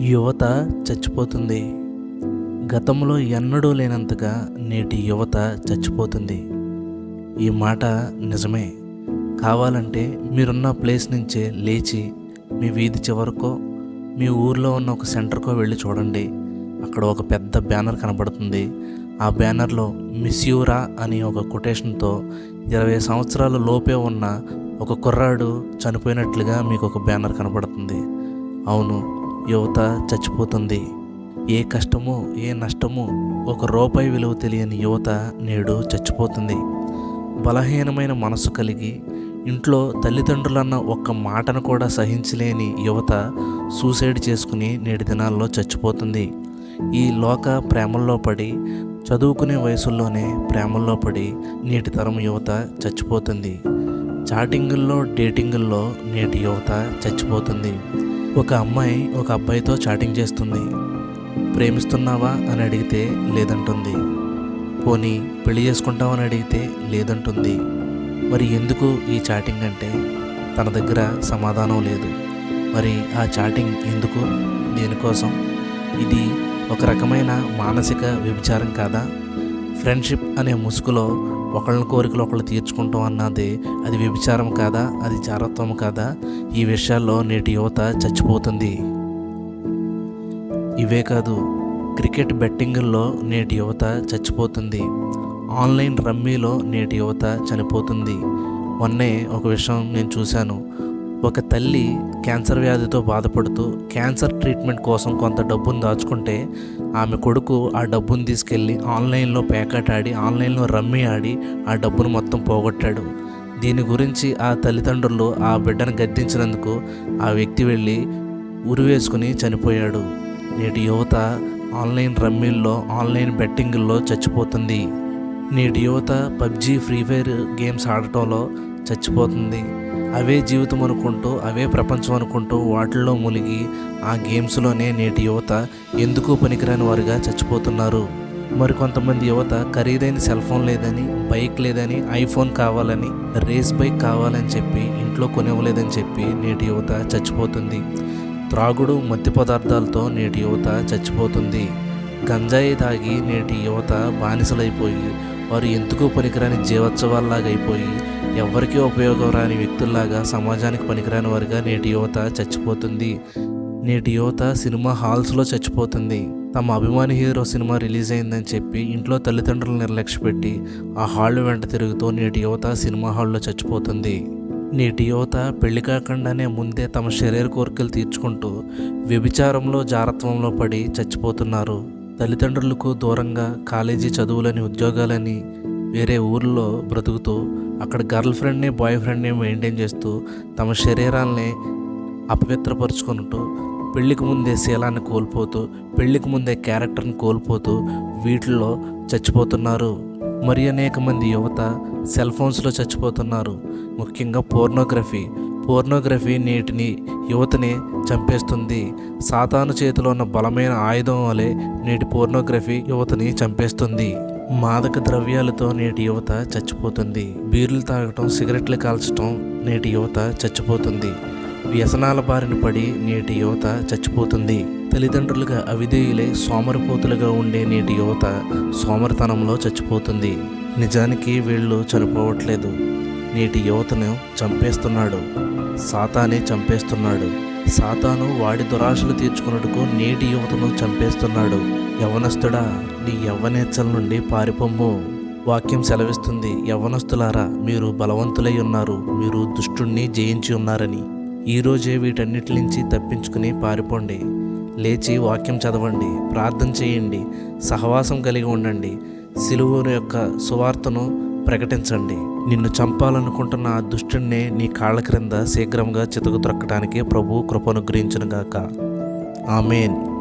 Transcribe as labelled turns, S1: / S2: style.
S1: యువత చచ్చిపోతుంది. గతంలో ఎన్నడూ లేనంతగా నేటి యువత చచ్చిపోతుంది. ఈ మాట నిజమే. కావాలంటే మీరున్న ప్లేస్ నుంచే లేచి మీ వీధి చివరకో మీ ఊర్లో ఉన్న ఒక సెంటర్కో వెళ్ళి చూడండి. అక్కడ ఒక పెద్ద బ్యానర్ కనబడుతుంది. ఆ బ్యానర్లో మిస్యూరా అని ఒక కొటేషన్తో ఇరవై సంవత్సరాల లోపే ఉన్న ఒక కుర్రాడు చనిపోయినట్లుగా మీకు ఒక బ్యానర్ కనబడుతుంది. అవును యువత చచ్చిపోతుంది. ఏ కష్టమో ఏ నష్టమో ఒక రూపాయి విలువ తెలియని యువత నేడు చచ్చిపోతుంది. బలహీనమైన మనసు కలిగి ఇంట్లో తల్లిదండ్రులన్న ఒక్క మాటను కూడా సహించలేని యువత సూసైడ్ చేసుకుని నేటి దినాల్లో చచ్చిపోతుంది. ఈ లోక ప్రేమల్లో పడి చదువుకునే వయసుల్లోనే ప్రేమల్లో పడి నేటి తరం యువత చచ్చిపోతుంది. చాటింగుల్లో డేటింగుల్లో నేటి యువత చచ్చిపోతుంది. ఒక అమ్మాయి ఒక అబ్బాయితో చాటింగ్ చేస్తుంది. ప్రేమిస్తున్నావా అని అడిగితే లేదంటుంది. పోనీ పెళ్ళి చేసుకుంటావని అడిగితే లేదంటుంది. మరి ఎందుకు ఈ చాటింగ్ అంటే? తన దగ్గర సమాధానం లేదు. మరి ఆ చాటింగ్ ఎందుకు? దేనికోసం? ఇది ఒక రకమైన మానసిక వ్యభిచారం కాదా? ఫ్రెండ్షిప్ అనే ముసుగులో ఒకళ్ళ కోరికలు ఒకళ్ళు తీర్చుకుంటాం అన్నది అది వ్యభిచారం కాదా? అది చారత్వం కాదా? ఈ విషయాల్లో నేటి యువత చచ్చిపోతుంది. ఇవే కాదు క్రికెట్ బెట్టింగుల్లో నేటి యువత చచ్చిపోతుంది. ఆన్లైన్ రమ్మీలో నేటి యువత చనిపోతుంది. మొన్నే ఒక విషయం నేను చూశాను. ఒక తల్లి క్యాన్సర్ వ్యాధితో బాధపడుతూ క్యాన్సర్ ట్రీట్మెంట్ కోసం కొంత డబ్బును దాచుకుంటే ఆమె కొడుకు ఆ డబ్బును తీసుకెళ్ళి ఆన్లైన్లో ప్యాకెట్ ఆడి ఆన్లైన్లో రమ్మీ ఆడి ఆ డబ్బును మొత్తం పోగొట్టాడు. దీని గురించి ఆ తల్లిదండ్రులు ఆ బిడ్డను గద్దించినందుకు ఆ వ్యక్తి వెళ్ళి ఉరివేసుకుని చనిపోయాడు. నేటి యువత ఆన్లైన్ రమ్మీల్లో ఆన్లైన్ బెట్టింగుల్లో చచ్చిపోతుంది. నేటి యువత పబ్జి ఫ్రీ ఫైర్ గేమ్స్ ఆడటంలో చచ్చిపోతుంది. అవే జీవితం అనుకుంటూ అవే ప్రపంచం అనుకుంటూ వాటిల్లో మునిగి ఆ గేమ్స్లోనే నేటి యువత ఎందుకు పనికిరాని వారుగా చచ్చిపోతున్నారు? మరికొంతమంది యువత ఖరీదైన సెల్ ఫోన్ లేదని బైక్ లేదని ఐఫోన్ కావాలని రేస్ బైక్ కావాలని చెప్పి ఇంట్లో కొనివ్వలేదని చెప్పి నేటి యువత చచ్చిపోతుంది. త్రాగుడు మత్తి పదార్థాలతో నేటి యువత చచ్చిపోతుంది. గంజాయి తాగి నేటి యువత బానిసలైపోయి వారు ఎందుకు పనికిరాని జీవోత్సవాల్లాగా అయిపోయి ఎవరికీ ఉపయోగం రాని వ్యక్తుల్లాగా సమాజానికి పనికిరాని వారిగా నేటి యువత చచ్చిపోతుంది. నేటి యువత సినిమా హాల్స్లో చచ్చిపోతుంది. తమ అభిమాని హీరో సినిమా రిలీజ్ అయిందని చెప్పి ఇంట్లో తల్లిదండ్రులు నిర్లక్ష్యపెట్టి ఆ హాళ్ళు వెంట తిరుగుతూ నేటి యువత సినిమా హాల్లో చచ్చిపోతుంది. నేటి యువత పెళ్ళి కాకుండానే ముందే తమ శరీర కోరికలు తీర్చుకుంటూ వ్యభిచారంలో జారత్వంలో పడి చచ్చిపోతున్నారు. తల్లిదండ్రులకు దూరంగా కాలేజీ చదువులని ఉద్యోగాలని వేరే ఊర్లో బ్రతుకుతూ అక్కడ గర్ల్ ఫ్రెండ్ని బాయ్ ఫ్రెండ్ని మెయింటైన్ చేస్తూ తమ శరీరాల్ని అపవిత్రపరుచుకుంటూ పెళ్ళికి ముందే శీలాన్ని కోల్పోతూ పెళ్ళికి ముందే క్యారెక్టర్ని కోల్పోతూ వీటిల్లో చచ్చిపోతున్నారు. మరి అనేక మంది యువత సెల్ ఫోన్స్లో చచ్చిపోతున్నారు. ముఖ్యంగా పోర్నోగ్రఫీ. పోర్నోగ్రఫీ నేటిని యువతని చంపేస్తుంది. సాతాను చేతిలో ఉన్న బలమైన ఆయుధం వలె నేటి పోర్నోగ్రఫీ యువతని చంపేస్తుంది. మాదక ద్రవ్యాలతో నేటి యువత చచ్చిపోతుంది. బీర్లు తాగటం సిగరెట్లు కాల్చడం నేటి యువత చచ్చిపోతుంది. వ్యసనాల బారిన పడి నేటి యువత చచ్చిపోతుంది. తల్లిదండ్రులుగా అవిధేయులై సోమరిపోతులుగా ఉండే నేటి యువత సోమరితనంలో చచ్చిపోతుంది. నిజానికి వీళ్ళు చనిపోవట్లేదు. నేటి యువతను చంపేస్తున్నాడు. సాతానే చంపేస్తున్నాడు. సాతాను వాడి దురాశలు తీర్చుకున్నట్టుకు నేటి యువతను చంపేస్తున్నాడు. యవనస్తుడా నీ యవ్వనేచ్చల నుండి పారిపొమ్ము. వాక్యం సెలవిస్తుంది యవ్వనస్తులారా మీరు బలవంతులై ఉన్నారు మీరు దుష్టుణ్ణి జయించి ఉన్నారని. ఈరోజే వీటన్నిటి నుంచి తప్పించుకుని పారిపోండి. లేచి వాక్యం చదవండి ప్రార్థన చేయండి సహవాసం కలిగి ఉండండి సిలువును యొక్క సువార్తను ప్రకటించండి. నిన్ను చంపాలనుకుంటున్న ఆ దుష్టుణ్ణే నీ కాళ్ళ క్రింద శీఘ్రంగా చితకు త్రక్కడానికి ప్రభు కృపనుగ్రహించునుగాక ఆమెన్.